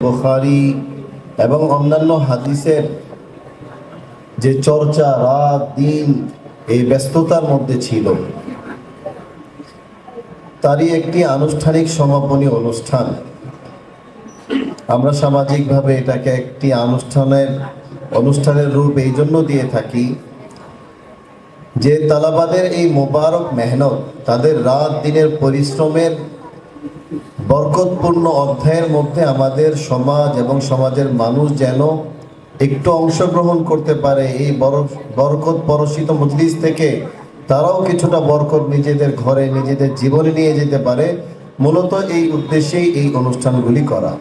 বুখারি এবং অন্যান্য হাদিসের যে চর্চা, রাত, দিন এই ব্যস্ততার মধ্যে ছিল। তারই একটি আনুষ্ঠানিক সমাপনী অনুষ্ঠান। আমরা সামাজিকভাবে এটাকে একটি আনুষ্ঠানের, অনুষ্ঠানের রূপ এই জন্য দিয়ে থাকি যে তালাবাদের এই মোবারক মেহনত, তাদের রাত দিনের পরিশ্রমের বরকতপূর্ণ অধ্যায়ের মধ্যে আমাদের সমাজ এবং সমাজের মানুষ যেন একটু অংশগ্রহণ করতে পারে এই বরকত পরশিত মজলিস থেকে, তারাও কিছুটা বরকত নিজেদের ঘরে, নিজেদের জীবনে নিয়ে যেতে পারে। মূলত এই উদ্দেশ্যেই এই অনুষ্ঠানগুলি করা।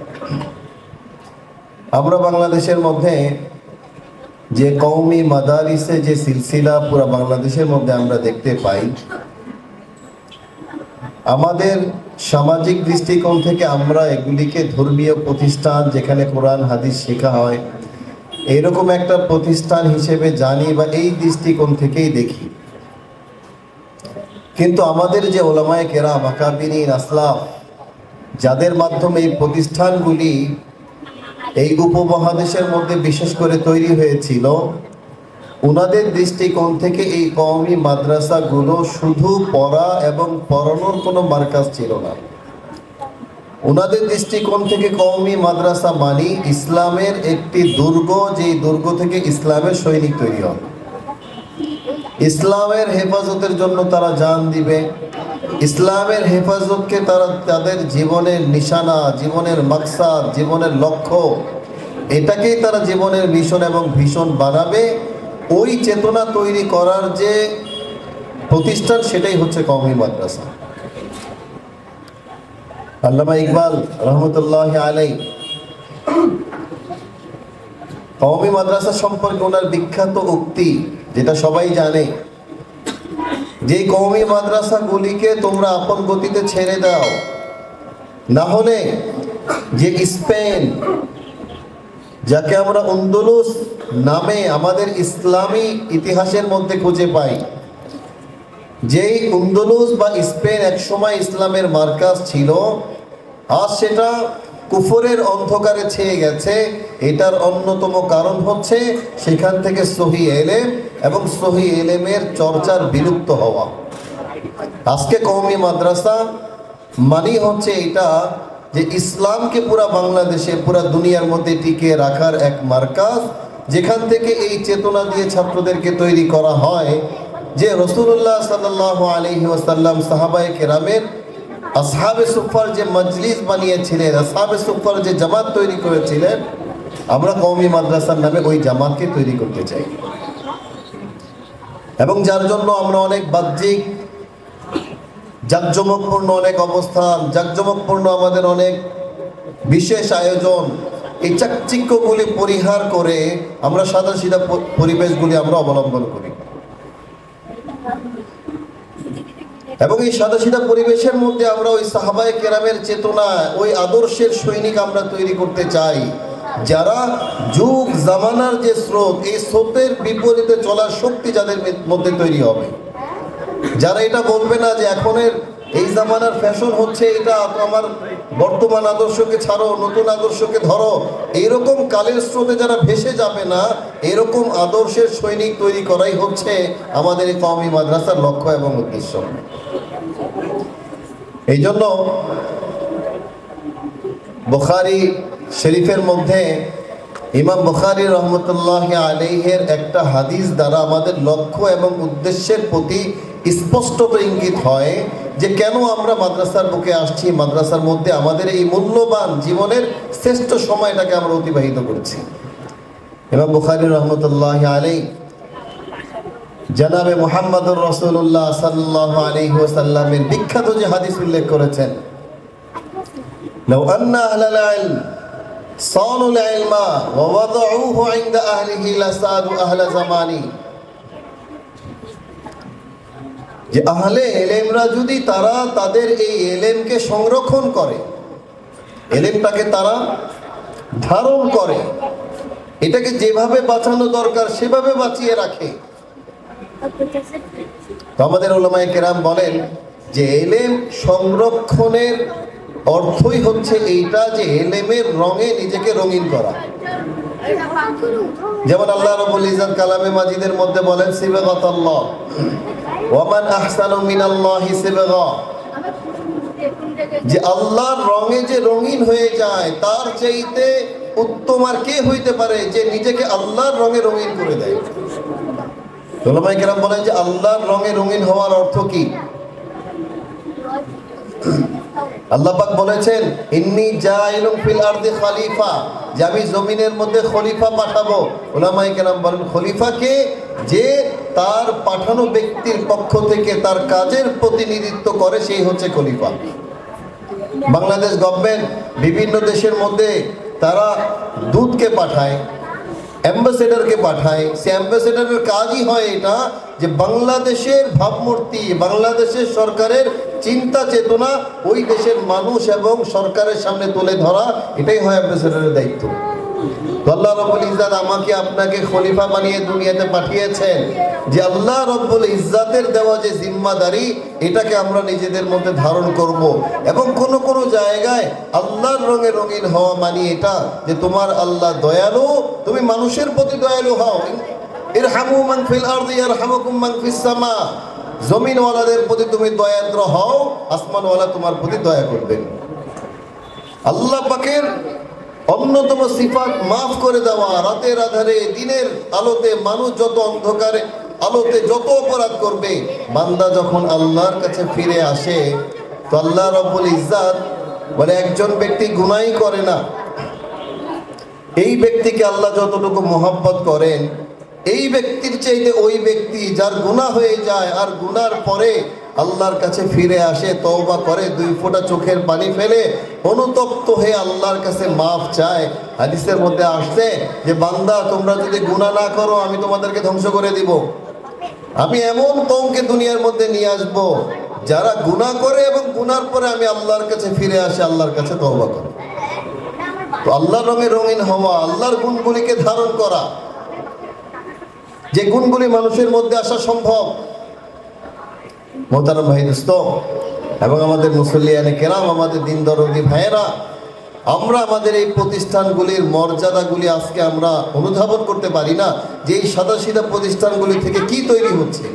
আমরা বাংলাদেশের মধ্যে যে কৌমি মাদারিসে যে সিলসিলা পুরো বাংলাদেশের মধ্যে আমরা দেখতে পাই, আমাদের সামাজিক দৃষ্টিকোণ থেকে আমরা এগুলিকে ধর্মীয় প্রতিষ্ঠান যেখানে কোরআন, হাদিস শেখা হয়, এরকম একটা প্রতিষ্ঠান হিসেবে জানি বা এই দৃষ্টিকোণ থেকেই দেখি। কিন্তু আমাদের যে ওলামায় কেরাম, আকাবিরিন, আসলাফ, যাদের মাধ্যমে এই প্রতিষ্ঠানগুলি এই উপমহাদেশের মধ্যে বিশেষ করে তৈরি হয়েছিল ওনাদের দৃষ্টিকোণ থেকে এই কওমি মাদ্রাসাগুলো শুধু পড়া এবং পড়ানোর কোনো মার্কাজ ছিল না। ওনাদের দৃষ্টিকোণ থেকে কওমি মাদ্রাসা মানি ইসলামের একটি দুর্গ, যেই দুর্গ থেকে ইসলামের সৈনিক তৈরি হয়। ইসলামের হেফাজতের জন্য তারা জান দিবে। ইসলামের হেফাজতকে তারা তাদের জীবনের নিশানা, জীবনের মাকসাদ, জীবনের লক্ষ্য, এটাকেই তারা জীবনের মিশন এবং ভীষণ বানাবে। ওই চেতনা তৈরি করার যে প্রতিষ্ঠান সেটাই হচ্ছে কওমি মাদ্রাসা। আল্লামা ইকবাল রহমতুল্লাহ আলাই কওমি মাদ্রাসা সম্পর্কে ওনার বিখ্যাত উক্তি, যেটা সবাই জানে, যে কওমি মাদ্রাসাগুলিকে তোমরা আপন গতিতে ছেড়ে দাও, না হলে যে স্পেন যাকে আমরা উন্দুলুস নামে আমাদের ইসলামী ইতিহাসের মধ্যে খুঁজে পাই। যেই উন্দুলুস বা স্পেন একসময় ইসলামের মার্কাজ ছিল, আজ সেটা কুফরের অন্ধকারে ছেয়ে গেছে। এটার অন্যতম কারণ হচ্ছে সেখান থেকে সহি এলেম এবং সহি এলেমের চর্চার বিলুপ্ত হওয়া। আজকে কওমি মাদ্রাসা মানি হচ্ছে এটা যে ইসলামকে পুরা বাংলাদেশে, পুরা দুনিয়ার মধ্যে টিকিয়ে রাখার এক মার্কাজ, যেখান থেকে এই চেতনা দিয়ে ছাত্রদেরকে তৈরি করা হয়, যে রসুল্লাহ সাল্লাহ আলহি ওসাল্লাম সাহাবায়ে কেরামের আসহাবে সুফার যে মজলিস বানিয়েছিলেন, আসহাবে সুফার যে জামাত তৈরি করেছিলেন, আমরা কওমি মাদ্রাসার নামে ওই জামাতকে তৈরি করতে চাই। এবং যার জন্য আমরা অনেক বাহ্যিক জাকজমকপূর্ণ অনেক অবস্থান, জাকজমকপূর্ণ আমাদের অনেক বিশেষ আয়োজন। এই চাকচিক্যগুলি পরিহার করে আমরা সাদা সিধা পরিবেশগুলি আমরা অবলম্বন করি। এবং এই সাদা সিধা পরিবেশের মধ্যে আমরা ওই সাহাবায়ে কেরামের চেতনা, ওই আদর্শের সৈনিক আমরা তৈরি করতে চাই। যারা যুগ জামানার যে স্রোত, এই স্রোতের বিপরীতে চলার শক্তি যাদের মধ্যে তৈরি হবে। যারা এটা বলবে না যে এখনের এই জামানার ফ্যাশন হচ্ছে এটা, আমার বর্তমান আদর্শকে ছাড়ো, নতুন আদর্শকে ধরো, এইরকম কালের স্রোতে যারা ভেসে যাবে না, এরকম আদর্শের সৈনিক তৈরি করাই হচ্ছে আমাদের এই কওমি মাদ্রাসার লক্ষ্য এবং উদ্দেশ্য। এই জন্য বুখারি শরীফের মধ্যে ইমাম বুখারি রহমতুল্লাহ আলাইহের একটা হাদিস দ্বারা আমাদের লক্ষ্য এবং উদ্দেশ্যের প্রতি স্পষ্টত ইঙ্গিত হয় যে কেন আমরা মাদ্রাসার বুকে আসছি মাদ্রাসার মধ্যে আমাদের এই মূল্যবান জীবনের শ্রেষ্ঠ সময়টাকে আমরা অতিবাহিত করছি ইমাম বুখারি রহমতুল্লাহ আলাই জানাবে মোহাম্মদুর রসুল্লাহ সাল্লাহ আলাইহি ওয়াসাল্লামের বিখ্যাত যে হাদিস উল্লেখ করেছেন لو أن أهل العلم صانوا العلم ووضعوه عند أهله لسادوا أهل زماني যে আহলে এলেমরা যদি তারা তাদের এই এলেমকে সংরক্ষণ করে, এলেমটাকে তারা ধারণ করে, এটাকে যেভাবে বাঁচানো দরকার সেভাবে বাঁচিয়ে রাখে। তো আমাদের ওলামায়ে কেরাম বলেন যে এলেম সংরক্ষণের অর্থই হচ্ছে এইটা যে এলেমের রঙে নিজেকে রঙিন করা। যেমন আল্লাহ রবুল ইজাদ কালামে মাজিদের মধ্যে বলেন, সিবেগত আল্লাহ। ওয়ামান আহসানু মিনাল্লাহি সিবেগা। যে আল্লাহর রঙে যে রঙিন হয়ে যায়, তার চাইতে উত্তম আর কে হইতে পারে যে নিজেকে আল্লাহর রঙে রঙিন করে দেয়? তোলামাই কেরাম বলেন যে আল্লাহর রঙে রঙিন হওয়ার অর্থ কি? আল্লাহ পাক বলেছেন, ইন্নি জাইলুম ফিল আরদি খলিফা। যে আমি জমিনের মধ্যে খলিফা পাঠাবো। ওলামাই কেরাম বলেন, খলিফাকে যে তার পাঠানো ব্যক্তির পক্ষ থেকে তার কাজের প্রতিনিধিত্ব করে, সেই হচ্ছে খলিফা। বাংলাদেশ গভর্নমেন্ট বিভিন্ন দেশের মধ্যে তারা দুধকে পাঠায় অ্যাম্বাসেডারকে পাঠায়। সে অ্যাম্বাসেডারের কাজই হয় এটা যে বাংলাদেশের ভাবমূর্তি, বাংলাদেশের সরকারের চিন্তা চেতনা, ওই দেশের মানুষ এবং সরকারের সামনে তুলে ধরা, এটাই হয় অ্যাম্বাসেডারের দায়িত্ব। আল্লাহ রব্বুল ইজ্জাত আমাকে আপনাকে খলিফা বানিয়ে দুনিয়াতে পাঠিয়েছেন। যে আল্লাহ রব্বুল ইজ্জাতের দেওয়া যে জিম্মাদারি, এটাকে আমরা নিজেদের মধ্যে ধারণ করব। এবং কোন কোন জায়গায় আল্লাহর রঙে রঙিন হওয়া মানি এটা যে তোমার আল্লাহ দয়ালু, তুমি মানুষের প্রতি দয়ালু হও। এর হামু মাংফিল আরদি আর হামুকুম মাংফিস সামা। জমিনওয়ালাদের প্রতি তুমি দয়াদ্র হও, আসমানওয়ালা তোমার প্রতি দয়া করবেন। আল্লাহ পাকের অন্যতম সিফাত মাফ করে দেওয়া, রাতের আধারে, দিনের আলোতে মানুষ যত অন্ধকারে, আলোতে যত অপরাধ করবে, বান্দা যখন আল্লাহর কাছে ফিরে আসে, তো আল্লাহ রব্বুল ইজ্জাত বলে, একজন ব্যক্তি গুনাই করে না। এই ব্যক্তিকে আল্লাহ যতটুকু মোহাব্বত করেন, এই ব্যক্তির চাইতে ওই ব্যক্তি যার গুণা হয়ে যায় আর গুনার পরে আল্লাহর কাছে ফিরে আসে, তওবা করে, দুই ফোঁটা চোখের পানি ফেলে অনুতপ্ত হয়ে আল্লাহর কাছে মাফ চায়। হাদিসের মধ্যে আসছে যে, বান্দা, তোমরা যদি গুনাহ না করো, আমি তোমাদেরকে ধ্বংস করে দিব। আমি এমন কমকে দুনিয়ার মধ্যে নিয়ে আসব, যারা গুনাহ করে এবং গুনার পরে আমি আল্লাহর কাছে ফিরে আসে, আল্লাহর কাছে তওবা করে। তো আল্লাহর রঙে রঙিন হওয়া, আল্লাহর গুণগুলিকে ধারণ করা, যে গুণগুলি মানুষের মধ্যে আসা সম্ভব মোহতারাম ভাই দোস্ত, এবং আমাদের মুসল্লিয়ানে কেরাম, আমাদের দিন দরদি ভাইয়েরা, আমরা আমাদের এই প্রতিষ্ঠানগুলির মর্যাদাগুলি আজকে আমরা অনুধাবন করতে পারি না যে এই সাদাসিধা প্রতিষ্ঠানগুলি থেকে কি তৈরি হচ্ছে।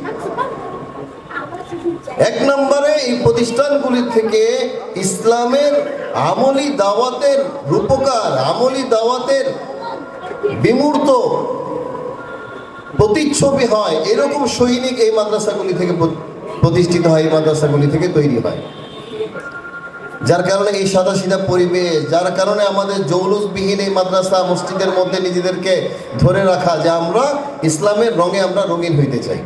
এক নম্বরে এই প্রতিষ্ঠানগুলি থেকে ইসলামের আমলি দাওয়াতের রূপকার, আমলি দাওয়াতের বিমূর্ত প্রতিচ্ছবি হয়, এরকম সৈনিক এই মাদ্রাসাগুলি থেকে প্রতিষ্ঠিত হয় এই মাদ্রাসাগুলি থেকে তৈরি হয়। যার কারণে এই সাদা সিধা পরিবেশ, যার কারণে আমাদের জৌলুসবিহীন এই মাদ্রাসা মসজিদের মধ্যে নিজেদেরকে ধরে রাখা যে আমরা ইসলামের রঙে আমরা রঙিন হইতে চাই।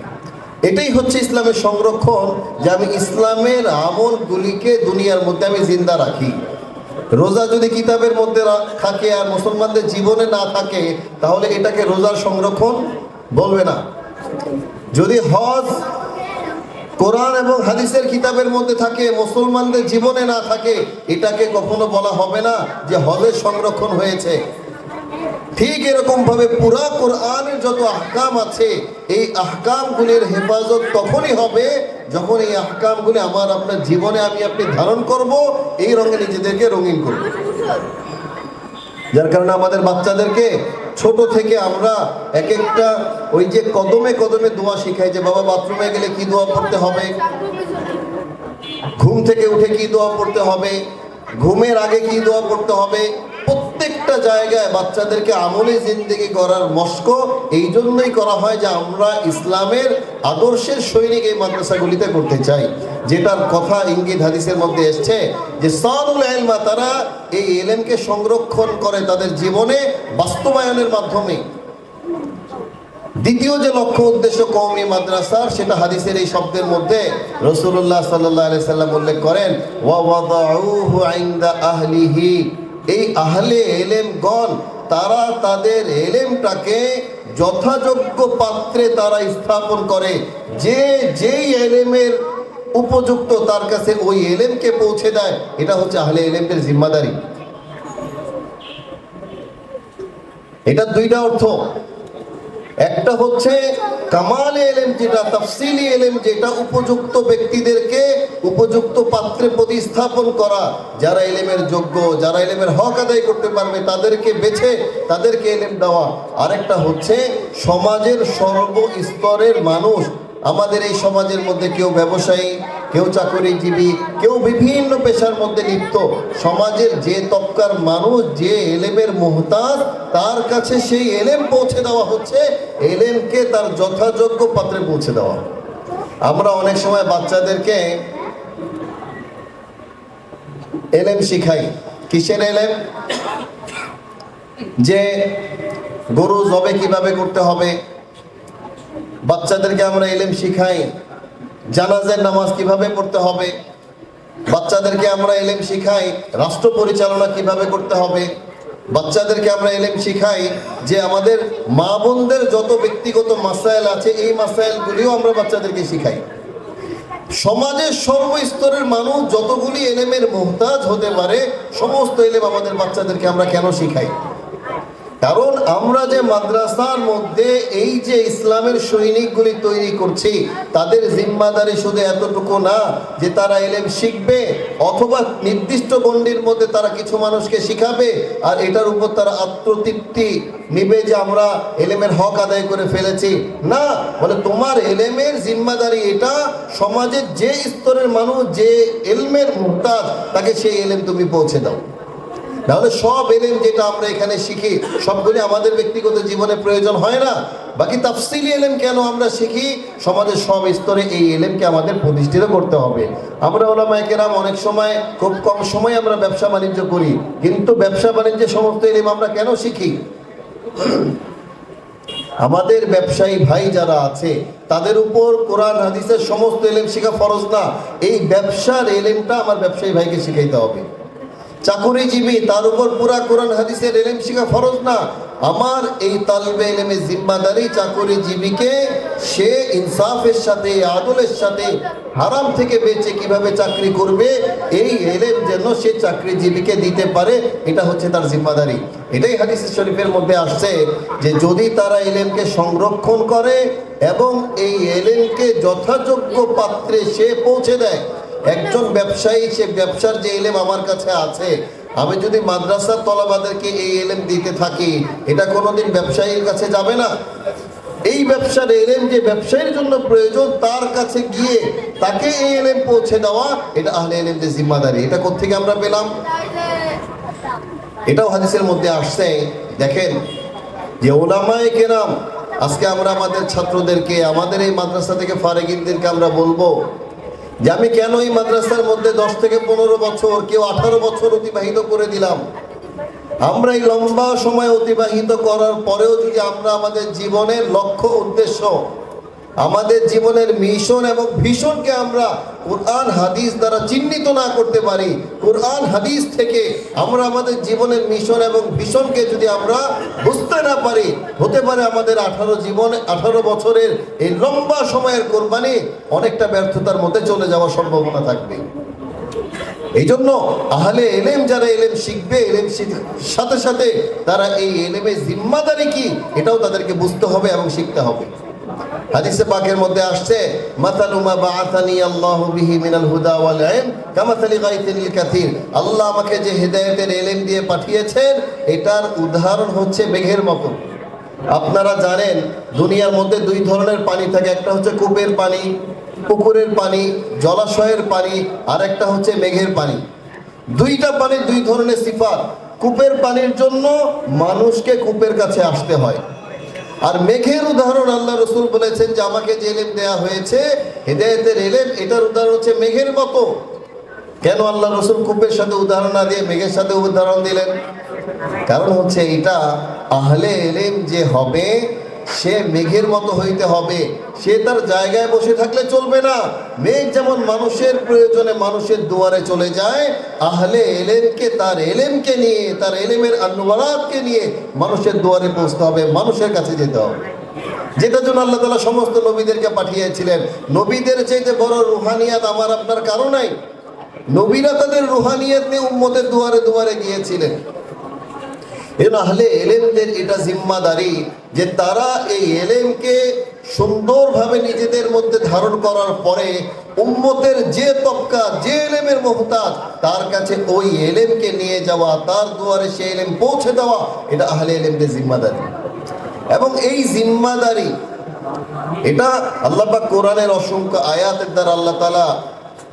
এটাই হচ্ছে ইসলামের সংরক্ষণ, যে আমি ইসলামের আমলগুলিকে দুনিয়ার মধ্যে আমি জিন্দা রাখি। রোজা যদি কিতাবের মধ্যে থাকে আর মুসলমানদের জীবনে না থাকে, তাহলে এটাকে রোজার সংরক্ষণ বলবে না। যদি হজ কোরআন এবং হাদিসের কিতাবের মধ্যে থাকে, মুসলমানদের জীবনে না থাকে, এটাকে কখনো বলা হবে না যে হজের সংরক্ষণ হয়েছে। ঠিক এরকম ভাবে পুরা কোরআনের যত আহকাম আছে, এই আহকামগুলির হেফাজত তখনই হবে যখন এই আহকামগুলি আমার, আপনার জীবনে আমি আপনি ধারণ করব, এই রঙে নিজেদেরকে রঙিন করব। যার কারণে আমাদের বাচ্চাদেরকে ছোট থেকে আমরা এক একটা ওই যে কদমে কদমে দোয়া শিখাই যে, বাবা, বাথরুমে গেলে কি দোয়া পড়তে হবে? ঘুম থেকে উঠে কি দোয়া পড়তে হবে? ঘুমের আগে কি দোয়া পড়তে হবে? প্রত্যেকটা জায়গায় বাচ্চাদেরকে আমলে জিন্দেগি করার মস্ক, এই জন্যই করা হয় যে আমরা ইসলামের আদর্শের সৈনিক এই মাদ্রাসাগুলিতে করতে চাই। যেটার কথা ইঙ্গিত হাদিসের মধ্যে এসছে যে সানুল এলমা তারা এই এলেমকে সংরক্ষণ করে তাদের জীবনে বাস্তবায়নের মাধ্যমে। দ্বিতীয় যে লক্ষ্য উদ্দেশ্য কৌমি মাদ্রাসার, সেটা হাদিসের এই শব্দের মধ্যে রসুল্লাহ সাল্লাহ সাল্লাম উল্লেখ করেন এই আহলে এলেমগণ তারা তাদের এলেমটাকে যথাযোগ্য পাত্রে তারা স্থাপন করে। যে যেই এলেমের উপযুক্ত তার কাছে ওই এলেমকে পৌঁছে দেয়, এটা হচ্ছে আহলে এলেমদের জিম্মাদারি। এটা দুইটা অর্থ। একটা হচ্ছে কামাল এলেম যেটা, তফসিলি এলেম যেটা উপযুক্ত ব্যক্তিদেরকে উপযুক্ত পাত্রে প্রতিস্থাপন করা। যারা এলেমের যোগ্য, যারা এলেমের হক আদায় করতে পারবে, তাদেরকে বেছে, তাদেরকে এলেম দেওয়া। আরেকটা হচ্ছে সমাজের সর্বস্তরের মানুষ আমাদের এই সমাজের মধ্যে কেউ ব্যবসায়ী, কেউ চাকরিজীবী, কেউ বিভিন্ন পেশার মধ্যে লিপ্ত, সমাজের যে তবকার মানুষ, যে এলেমের মোহতাজ, তার কাছে সেই এলেম পৌঁছে দেওয়া হচ্ছে, এলেমকে তার যথাযোগ্য পাত্রে পৌঁছে দেওয়া। আমরা অনেক সময় বাচ্চাদেরকে এলেম শিখাই। কিসের এলেম? যে গরু জবে কীভাবে করতে হবে বাচ্চাদেরকে আমরা এলেম শিখাই। জানাজের নামাজ কীভাবে পড়তে হবে? বাচ্চাদেরকে আমরা এলেম শিখাই। রাষ্ট্র পরিচালনা কীভাবে করতে হবে? বাচ্চাদেরকে আমরা এলেম শিখাই যে আমাদের মা বোনদের যত ব্যক্তিগত মাসাইল আছে, এই মাসাইলগুলিও আমরা বাচ্চাদেরকে শিখাই। সমাজের সর্বস্তরের মানুষ যতগুলি এলেমের মোহতাজ হতে পারে, সমস্ত এলেম আমাদের বাচ্চাদেরকে আমরা কেন শিখাই? কারণ আমরা যে মাদ্রাসার মধ্যে এই যে ইসলামের সৈনিকগুলি তৈরি করছি, তাদের জিম্মাদারি শুধু এতটুকু না, যে তারা এলেম শিখবে, অথবা নির্দিষ্ট গণ্ডির মধ্যে তারা কিছু মানুষকে শিখাবে, আর এটার উপর তারা আত্মতৃপ্তি নিবে যে আমরা এলেমের হক আদায় করে ফেলেছি। না মানে তোমার এলেমের জিম্মাদারি এটা, সমাজের যে স্তরের মানুষ, যে এলমের মুহতাজ তাকে সেই এলেম তুমি পৌঁছে দাও। তাহলে সব এলেম যেটা আমরা এখানে শিখি, সবগুলি আমাদের ব্যক্তিগত জীবনে প্রয়োজন হয় না। বাকি তাফসিলি এলেম কেন আমরা শিখি? সমাজের সব স্তরে এই এলেমকে আমাদের প্রতিষ্ঠিত করতে হবে। আমরা ওলামায় কেরাম অনেক সময় খুব কম সময় আমরা ব্যবসা বাণিজ্য করি, কিন্তু ব্যবসা বাণিজ্যের সমস্ত এলেম আমরা কেন শিখি? আমাদের ব্যবসায়ী ভাই যারা আছে, তাদের উপর কোরআন, হাদিসের সমস্ত এলেম শেখা ফরজ না। এই ব্যবসার এলেমটা আমার ব্যবসায়ী ভাইকে শিখাইতে হবে। চাকুরিজীবী, তার উপর পুরা কোরআন, হাদিসের এলেম শিখা ফরজ না। আমার এই তালবে এলেমের জিম্মাদারি চাকুরিজীবীকে সে ইনসাফের সাথে, আদলের সাথে, হারাম থেকে বেঁচে কীভাবে চাকরি করবে, এই এলেম যেন সে চাকরিজীবীকে দিতে পারে, এটা হচ্ছে তার জিম্মাদারি। এটাই হাদিস শরীফের মধ্যে আসছে যে যদি তারা এলেমকে সংরক্ষণ করে এবং এই এলেমকে যথাযোগ্য পাত্রে সে পৌঁছে দেয় একজন ব্যবসায়ী, সে ব্যবসার যে এলেম আমার কাছে আছে, আমি যদি মাদ্রাসার তলাবাদেরকে এই এলেম দিতে থাকি, এটা কোনোদিন ব্যবসায়ীর কাছে যাবে না। এই ব্যবসার এলেম যে ব্যবসায়ীর জন্য প্রয়োজন, তার কাছে গিয়ে তাকে এই এলেম পৌঁছে দেওয়া, এটা আহলে এলেমদের জিম্মাদারি, এটা কোথেকে আমরা পেলাম? এটাও হাদিসের মধ্যে আসছে। দেখেন, যে ওলামায় কেরাম, আজকে আমরা আমাদের ছাত্রদেরকে, আমাদের এই মাদ্রাসা থেকে ফারেকিনদেরকে আমরা বলব যে আমি কেন এই মাদ্রাসার মধ্যে দশ থেকে পনেরো বছর কেউ আঠারো বছর অতিবাহিত করে দিলাম আমরা এই লম্বা সময় অতিবাহিত করার পরেও যদি আমরা আমাদের জীবনের লক্ষ্য, উদ্দেশ্য আমাদের জীবনের মিশন এবং ভীষণকে আমরা কোরআন, হাদিস দ্বারা চিহ্নিত না করতে পারি। কোরআন, হাদিস থেকে আমরা আমাদের জীবনের মিশন এবং ভীষণকে যদি আমরা বুঝতে না পারি, হতে পারে আমাদের আঠারো জীবন, আঠারো বছরের এই লম্বা সময়ের কোরবানি অনেকটা ব্যর্থতার মধ্যে চলে যাওয়ার সম্ভাবনা থাকবে। এই জন্য আহলে এলেম যারা এলেম শিখবে, এলেম সাথে সাথে তারা এই এলেমের জিম্মাদারি কি, এটাও তাদেরকে বুঝতে হবে এবং শিখতে হবে। হাদিসে পাকের মধ্যে আসছে, মাতালু মা বাআতানি আল্লাহু বিহি মিনাল হুদা ওয়াল ইলম কামাতালি কাথির। আল্লাহ আমাকে যে হেদায়েতের এলেম দিয়ে পাঠিয়েছেন, এটার উদাহরণ হচ্ছে মেঘের মতো। আপনারা জানেন, দুনিয়ার মধ্যে দুই ধরনের পানি থাকে, একটা হচ্ছে কূপের পানি, পুকুরের পানি, জলাশয়ের পানি, আর একটা হচ্ছে মেঘের পানি। দুইটা পানির দুই ধরনের সিফাত। কূপের পানির জন্য মানুষকে কূপের কাছে আসতে হয়। আর মেঘের উদাহরণ আল্লাহ রসুল বলেছেন যে আমাকে যে এলেম দেয়া হয়েছে, হেদায়তের এলেম, এটার উদাহরণ হচ্ছে মেঘের মতো। কেন আল্লাহ রসুল কূপের সাথে উদাহরণ না দিয়ে মেঘের সাথে উদাহরণ দিলেন? কারণ হচ্ছে এটা আহলে এলেম যে হবে সে মেঘের মতো হইতে হবে। সে তার জায়গায় বসে থাকলে চলবে না। মেঘ যেমন মানুষের প্রয়োজনে মানুষের দুয়ারে চলে যায়, আহলে এলেমকে তার এলেমকে নিয়ে, তার এলেমের আনুবারাতকে নিয়ে মানুষের দুয়ারে পৌঁছতে হবে, মানুষের কাছে যেতে হবে। যেটার জন্য আল্লাহ তালা সমস্ত নবীদেরকে পাঠিয়েছিলেন। নবীদের চাইতে বড় রুহানিয়াত আমার আপনার কারও নাই নবীরা তাদের রুহানিয়াত নিয়ে উম্মতের দুয়ারে দুয়ারে গিয়েছিলেন। আহলে এলেমদের এটা জিম্মাদারি যে তারা এই এলেমকে সুন্দরভাবে নিজেদের মধ্যে ধারণ করার পরে উম্মতের যে তবকা, যে এলেমের মহতাজ, তার কাছে ওই এলেমকে নিয়ে যাওয়া, তার দুয়ারে সে এলেম পৌঁছে দেওয়া, এটা আহলে এলেমদের জিম্মাদারি। এবং এই জিম্মাদারি, এটা আল্লাহ কোরআনের অসংখ্য আয়াতের দ্বারা আল্লাহ তালা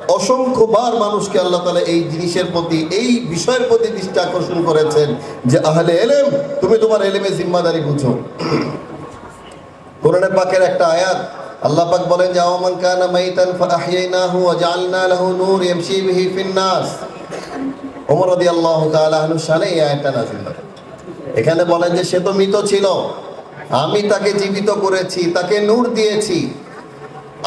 অসংখ্যবার মানুষকে আল্লাহ তালা এই জিনিসের প্রতি, এই বিষয়ের প্রতি দৃষ্টি আকর্ষণ করেছেন যে, আহলে এলেম, তুমি তোমার এলেমে জিম্মাদারি বুঝো। কোরআনের পাকের একটা আয়াত, আল্লাহ পাক বলেন যে আওয়ামান কানা মাইতান ফাআহইনাহু ওয়া জাআলনা লাহু নূর ইয়ামশি বিহি ফিন নাস। ওমর রাদিয়াল্লাহু তাআলা আনহু শানে এই আয়াতটা নাযিল হয়। এখানে বলেন যে, সে তো মৃত ছিল। আমি তাকে জীবিত করেছি, তাকে নূর দিয়েছি।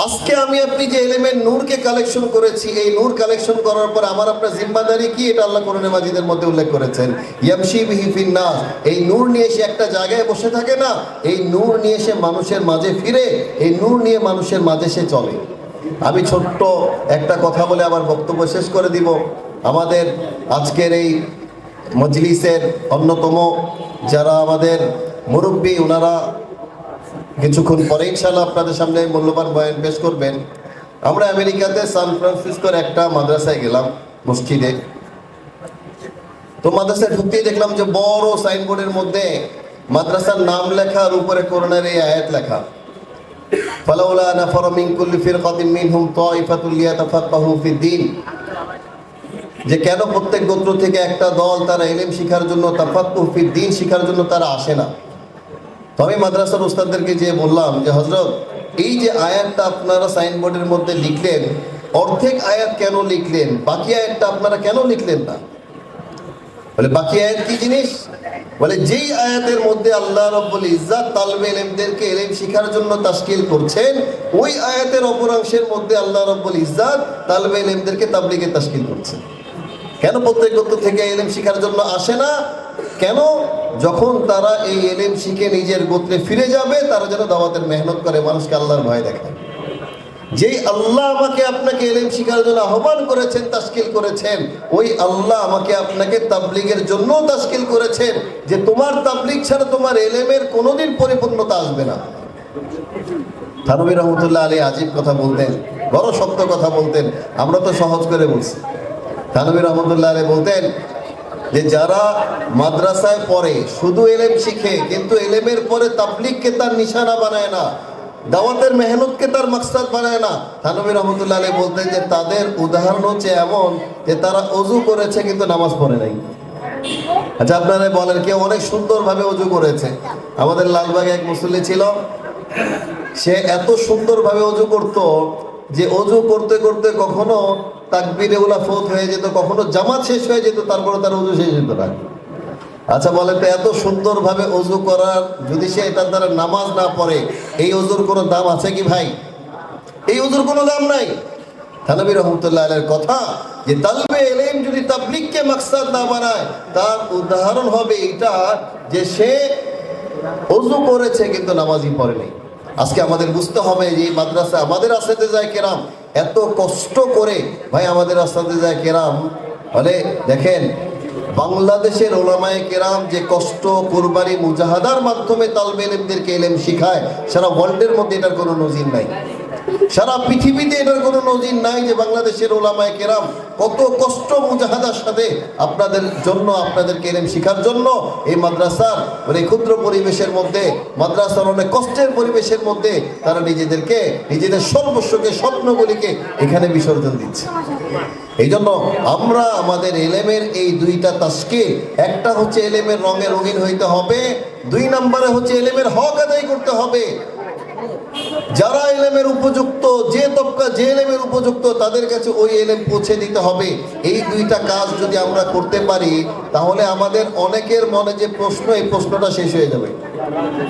আজকে আমি আপনি যে এলিমেন্ট নূরকে কালেকশন করেছি, এই নূর কালেকশন করার পর আমার আপনার জিম্মাদারি কি? এটা আল্লাহ কোরআনে মাজিদের মধ্যে উল্লেখ করেছেন। ইয়ামশি বিহি ফিন নাস এই নূর নিয়ে এসে একটা জায়গায় বসে থাকে না, এই নূর নিয়ে এসে মানুষের মাঝে ফিরে, এই নূর নিয়ে মানুষের মাঝে সে চলে। আমি ছোট্ট একটা কথা বলে আমার বক্তব্য শেষ করে দিব। আমাদের আজকের এই মজলিসের অন্যতম যারা আমাদের মুরব্বী, ওনারা কিছুক্ষণ পরে ইনশাল্লাহ আপনাদের সামনে মূল্যবান বয়ান পেশ করবেন। আমরা আমেরিকাতে সান ফ্রান্সিসকোর একটা মাদ্রাসায় গেলাম, মসজিদে। তো মাদ্রাসায় ঢুকতেই দেখলাম যে বড় সাইনবোর্ডের মধ্যে মাদ্রাসার নাম লেখা আর উপরে করোনার এই আয়াত লেখা। ফালাউলা নাফার মিন কুল্লি ফিরকাতিন মিনহুম তাইফাতুল লিয়াতাফাক্কাহু ফিদ্দিন যে কেন প্রত্যেক গোত্র থেকে একটা দল তারা এলেম শিখার জন্য তাফাক্কুহ ফিদ্দিন শিখার জন্য তারা আসে না? তো আমি মাদ্রাসার উস্তাদদেরকে যে বললাম যে হজরত এই যে আয়াতটা আপনারা সাইনবোর্ডের মধ্যে লিখলেন, অর্ধেক আয়াত কেন লিখলেন? বাকি আয়াতটা আপনারা কেন লিখলেন না? বলে, বাকি আয়াত কি জিনিস? বলে, যেই আয়াতের মধ্যে আল্লাহ রব্বুল ইজ্জাত তালবে এলেমদেরকে এলেম শিখার জন্য তাশকিল করছেন, ওই আয়াতের অপরাংশের মধ্যে আল্লাহ রব্বুল ইজ্জাত তালবে এলেমদেরকে তাবলিগে তাশকিল করছেন। কেন প্রত্যেক গোত্র থেকে এলেম শিখার জন্য আসে না? কেন? যখন তারা এই এলেম শিখে নিজের গোত্রে ফিরে যাবে, তারা যেন দাওয়াতের মেহনত করে, মানুষকে আল্লাহর ভয় দেখায়। যেই আল্লাহ আমাকে আপনাকে এলেম শিখার জন্য আহ্বান করেছেন তাস্কিল করেছেন, ওই আল্লাহ আমাকে আপনাকে তাবলিগের জন্য তাস্কিল করেছেন যে তোমার তাবলিগ ছাড়া তোমার এলেমের কোনোদিন পরিপূর্ণতা আসবে না। থানবী রহমতুল্লাহ আলী আজিব কথা বলতেন, বড় শক্ত কথা বলতেন, আমরা তো সহজ করে বলছি। থানবী রহমতুল্লাহ আলী বলতেন যে যারা মাদ্রাসায় পড়ে, শুধু এলেম শিখে, কিন্তু এলেমের পরে তাবলিগকে তার নিশানা বানায় না, দাওয়াতের মেহনতকে তার মাকসাদ বানায় না। থানবী রহমতুল্লাহ আলী বলতেন যে তাদের উদাহরণ হচ্ছে এমন যে তারা অজু করেছে কিন্তু নামাজ পড়ে নাই। আচ্ছা আপনারা বলেন কেউ অনেক সুন্দরভাবে অজু করেছে। আমাদের লালবাগে এক মুসল্লি ছিল, সে এত সুন্দরভাবে অজু করত যে অজু করতে করতে কখনো তাকবির এগুলা ফোত হয়ে যেত, কখনো জামাত শেষ হয়ে যেত, তারপরে তার অজু শেষ হতো না। আচ্ছা বলে তো, এত সুন্দরভাবে অজু করার যদি সে এটার দ্বারা নামাজ না পড়ে, এই অজুর কোনো দাম আছে কি ভাই? এই অজুর কোনো দাম নাই। থানবী রহমতুল্লাহ আলের কথা যে, তালবে এলেম যদি তাবলিগকে মাকসাদ না বানায় তার উদাহরণ হবে এটা যে সে অজু করেছে কিন্তু নামাজই পড়েনি। আজকে আমাদের বুঝতে হবে যে এই মাদ্রাসা আমাদের আসাতে যায় কেরাম। এত কষ্ট করে ভাই আমাদের আসাতে যায় কেরাম। বলে দেখেন, বাংলাদেশের ওলামায় কেরাম যে কষ্ট, কোরবানি, মুজাহাদার মাধ্যমে তালবে এলেমদেরকে এলেম শিখায়, সারা ওয়ার্ল্ডের মধ্যে এটার কোনো নজির নাই। সারা পৃথিবীতে এটার কোনো নজির নাই যে বাংলাদেশের ওলামায় কেরাম কত কষ্ট মুজাহাদার সাথে আপনাদের জন্য, আপনাদের কেলেম শিখার জন্য এই মাদ্রাসার মানে ক্ষুদ্র পরিবেশের মধ্যে, মাদ্রাসার অনেক কষ্টের পরিবেশের মধ্যে তারা নিজেদেরকে, নিজেদের সর্বস্বকে, স্বপ্নগুলিকে এখানে বিসর্জন দিচ্ছে। এই জন্য আমরা আমাদের এলেমের এই দুইটা তাস্কিল একটা হচ্ছে এলেমের রঙে রঙিন হইতে হবে, দুই নম্বরে হচ্ছে এলেমের হক আদায় করতে হবে। যারা এলেমের উপযুক্ত, যে তবকা, যে এলেমের উপযুক্ত, তাদের কাছে ওই এলেম পৌঁছে দিতে হবে। এই দুইটা কাজ যদি আমরা করতে পারি, তাহলে আমাদের অনেকের মনে যে প্রশ্ন, এই প্রশ্নটা শেষ হয়ে যাবে।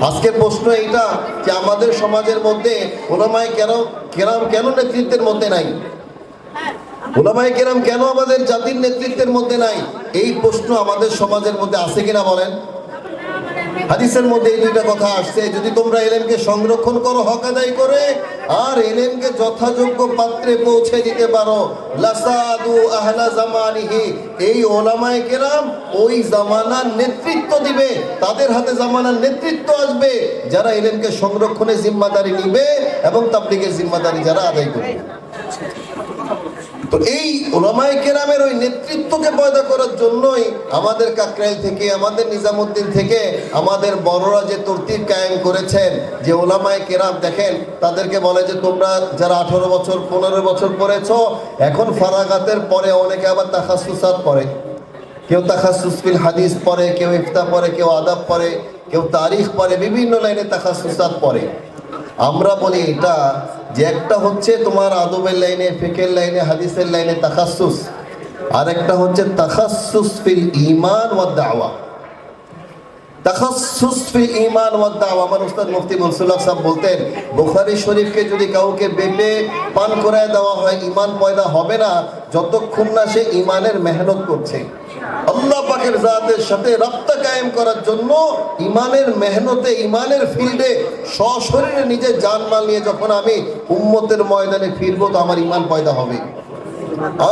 আজকের প্রশ্ন এইটা যে আমাদের সমাজের মধ্যে ওলামায় কেন কেরাম কেন নেতৃত্বের মধ্যে নাই? ওলামায় কেরাম কেন আমাদের জাতির নেতৃত্বের মধ্যে নাই? এই প্রশ্ন আমাদের সমাজের মধ্যে আছে কিনা বলেন? হাদিসের মধ্যে এই দুইটা কথা আসছে, যদি তোমরা এলেমকে সংরক্ষণ করো, হক আদায় করে, আর এলেমকে যথাযোগ্য পাত্রে পৌঁছে দিতে পারো। লাসাদু আহলা জামানিহি, এই ওলামায়ে কেরাম ওই জামানার নেতৃত্ব দিবে, তাদের হাতে জামানার নেতৃত্ব আসবে, যারা এলেমকে সংরক্ষণে জিম্মাদারি নিবে এবং তাবলিগের জিম্মাদারি যারা আদায় করবে। তো এই ওলামাই কেরামের ওই নেতৃত্বকে পয়দা করার জন্যই আমাদের কাকরাইল থেকে, আমাদের নিজামুদ্দিন থেকে, আমাদের বড়রা যে তরতিব কায়েম করেছেন, যে ওলামাই কেরাম দেখেন, তাদেরকে বলে যে তোমরা যারা আঠারো বছর, পনেরো বছর পড়েছ, এখন ফারাগাতের পরে অনেকে আবার তাখাসুসাত পড়ে। কেউ তাখাসুস ফিল হাদিস পড়ে, কেউ ইফতা পড়ে, কেউ আদাব পড়ে, কেউ তারিখ পড়ে, বিভিন্ন লাইনে তাখাসুসাত পড়ে। আমরা বলি এটা যে একটা হচ্ছে তোমার আদবের লাইনে, ফেকের লাইনে, হাদিসের লাইনে তাখাসুস। আর একটা হচ্ছে তাখাসুস ফিল ইমান ওয়া দাওয়া। তাখাসুস ফিল ইমান ওয়া দাওয়া। আমার উস্তাদ মুফতি মনসুল্লাহ সাহেব বলতেন, বুখারী শরীফকে যদি কাউকে বেপে পান করায় দেওয়া হয় ইমান পয়দা হবে না, যতক্ষণ না সে ইমানের মেহনত করছে। আল্লাহ পাকের জাতের সাথে রাব্তা কায়েম করার জন্য ইমানের মেহনতে ইমানের ফিল্ডে সশরীরে নিজের জানমাল নিয়ে যখন আমি উম্মতের ময়দানে ফিরবো, তো আমার ইমান পয়দা হবে।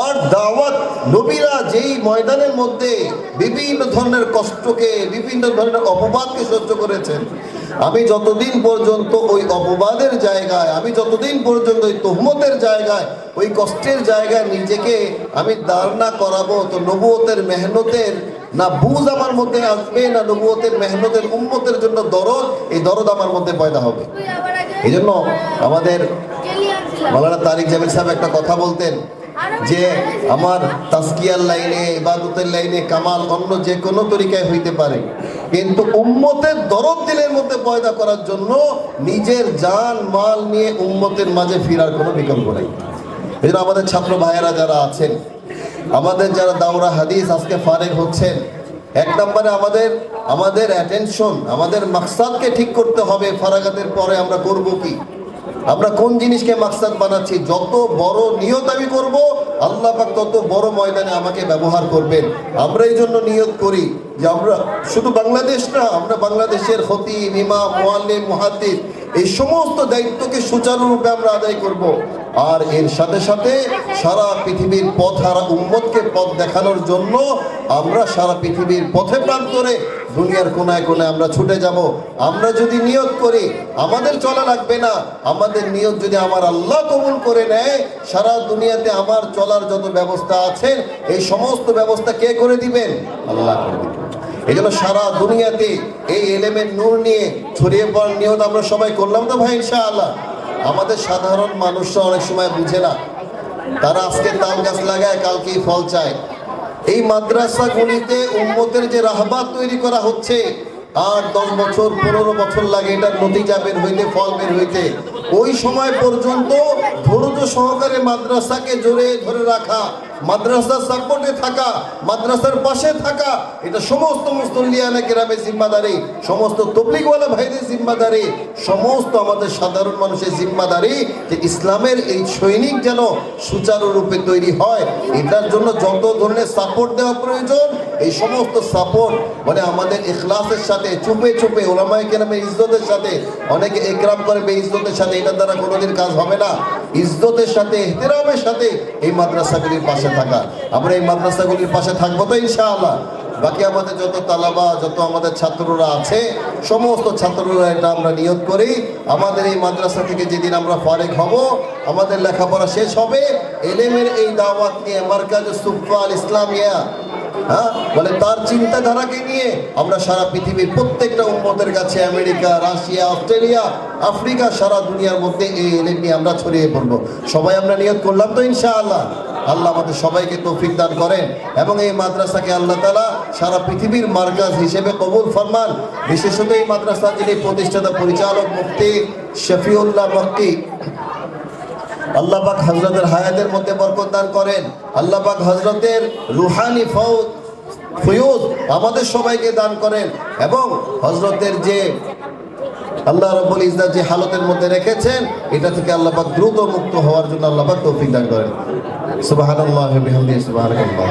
আর দাওয়াত নবীরা যেই ময়দানের মধ্যে বিভিন্ন ধরনের কষ্টকে বিভিন্ন ধরনের অপবাদকে সহ্য করেছেন আমি যতদিন পর্যন্ত ওই অপবাদের জায়গায় আমি যতদিন পর্যন্ত ওই তহমতের জায়গায় ওই কষ্টের জায়গায় নিজেকে আমি দাঁড় না করাবো তো নবুয়তের মেহনতের না বুঝ আমার মধ্যে আসবে না নবুয়তের মেহনতের উম্মতের জন্য দরদ এই দরদ আমার মধ্যে পয়দা হবে। এই জন্য আমাদের মালানা তারিক জামিল সাহেব একটা কথা বলতেন যে আমার তাস্কিয়ার লাইনে, ইবাদতের লাইনে কামাল অন্য যে কোনো তরিকায় হইতে পারে। কিন্তু উম্মতের দরদ দিলের মধ্যে পয়দা করার জন্য নিজের জান, মাল নিয়ে উম্মতের মাঝে ফিরার কোনো বিকল্প নেই। এই আমাদের ছাত্র ভাইয়েরা যারা আছেন, আমাদের যারা দাওরা হাদিস আজকে ফারেক হচ্ছেন, এক নম্বরে আমাদের আমাদের অ্যাটেনশন আমাদের মাকসাদকে ঠিক করতে হবে, ফারাগাতের পরে আমরা করব কি? আমরা কোন জিনিসকে মাকসাদ বানাচ্ছি? যত বড় নিয়ত আমি করব, আল্লাহ পাক তত বড় ময়দানে আমাকে ব্যবহার করবেন। আমরা এই জন্য নিয়ত করি যে আমরা শুধু বাংলাদেশ না, আমরা বাংলাদেশের হতি ইমাম মোয়াল্লিম মুহাদ্দিস এই সমস্ত দায়িত্বকে সুচারুরূপে আমরা আদায় করব। আর এর সাথে সাথে সারা পৃথিবীর পথ হারা উম্মতকে পথ দেখানোর জন্য আমরা সারা পৃথিবীর পথে প্রান্তরে দুনিয়ার কোনায় কোনায় আমরা ছুটে যাব। আমরা যদি নিয়ত করি, আমাদের চলা লাগবে না। আমাদের নিয়ত যদি আমার আল্লাহ কবুল করে নেয়, সারা দুনিয়াতে আমার চলার যত ব্যবস্থা আছে, এই সমস্ত ব্যবস্থা কে করে দিবেন? আল্লাহ করে দিবেন। এই জন্য সারা দুনিয়াতে এই এলেমের নূর নিয়ে ছড়িয়ে পড়ার নিয়ত আমরা সবাই করলাম তো ভাই, ইনশাআল্লাহ? আমাদের সাধারণ মানুষরা অনেক সময় বুঝে না। তারা আজকে তাল গাছ লাগায়, কালকেই ফল চায়। এই মাদ্রাসাগুলিতে উম্মতের যে রাহবাত তৈরি করা হচ্ছে, আর দশ বছর, পনেরো বছর লাগে এটার নতিজা বের হইতে, ফল বের হইতে। ওই সময় পর্যন্ত ধৈর্য সহকারে মাদ্রাসাকে জোরে ধরে রাখা। মাদ্রাসার সাপোর্টে থাকা, মাদ্রাসার পাশে থাকা, এটা সমস্ত মুসলিয়ানা গ্রামের জিম্মাদারি, সমস্ত তবলিগওয়ালা ভাইদের জিম্মাদারি, সমস্ত আমাদের সাধারণ মানুষের জিম্মাদারি যে ইসলামের এই সৈনিক যেন সুচারুরূপে তৈরি হয়, এটার জন্য যত ধরনের সাপোর্ট দেওয়া প্রয়োজন, এই সমস্ত সাপোর্ট মানে আমাদের ইখলাসের সাথে, চুপে চুপে ওলামাই কেরামের ইজ্জতের সাথে, অনেকে একরাম করে বে ইজ্জতের সাথে এটার দ্বারা কোনোদিন কাজ হবে না। ইজ্জতের সাথে, এহতেরামের সাথে এই মাদ্রাসাগুলির পাশে থাকা। আমরা এই মাদ্রাসাগুলির পাশে থাকব তো ইনশাআল্লাহ। বাকি আমাদের যত তালাবা, যত আমাদের ছাত্ররা আছে, সমস্ত ছাত্ররা এটা আমরা নিয়োগ করি। আমাদের এই মাদ্রাসা থেকে যেদিন আমরা ফারেক হব, আমাদের লেখাপড়া শেষ হবে। এলেমের এই দাওয়াত নিয়ে মার্কাজ সুফা আল ইসলামিয়া হ্যাঁ? বলে তার চিন্তাধারাকে নিয়ে আমরা সারা পৃথিবীর প্রত্যেকটা উম্মতের কাছে আমেরিকা, রাশিয়া, অস্ট্রেলিয়া, আফ্রিকা, সারা দুনিয়ার মধ্যে এই এলেম নিয়ে আমরা ছড়িয়ে পড়ব। সবাই আমরা নিয়োগ করলাম তো ইনশাআল্লাহ। আল্লাহ আমাদের সবাইকে তৌফিক দান করেন এবং এই মাদ্রাসাকে আল্লাহ তালা সারা পৃথিবীর মার্কাজ হিসেবে কবুল ফরমান। বিশেষত এই মাদ্রাসা যিনি প্রতিষ্ঠাতা পরিচালক মুফতি শফিউল্লাহ মক্কি, আল্লাহ পাক হজরতের হায়াতের মধ্যে বরকত দান করেন। আল্লাহ পাক হজরতের রুহানি ফৌজ ফয়ুজ আমাদের সবাইকে দান করেন এবং হজরতের যে আল্লাহ রব্বুল ইজদার যে হালতের মধ্যে রেখেছেন, এটা থেকে আল্লাহ পাক দ্রুত মুক্ত হওয়ার জন্য আল্লাহ পাক তৌফিক দান করেন। সুবাহ আল্লাহ সুবহানাল্লাহ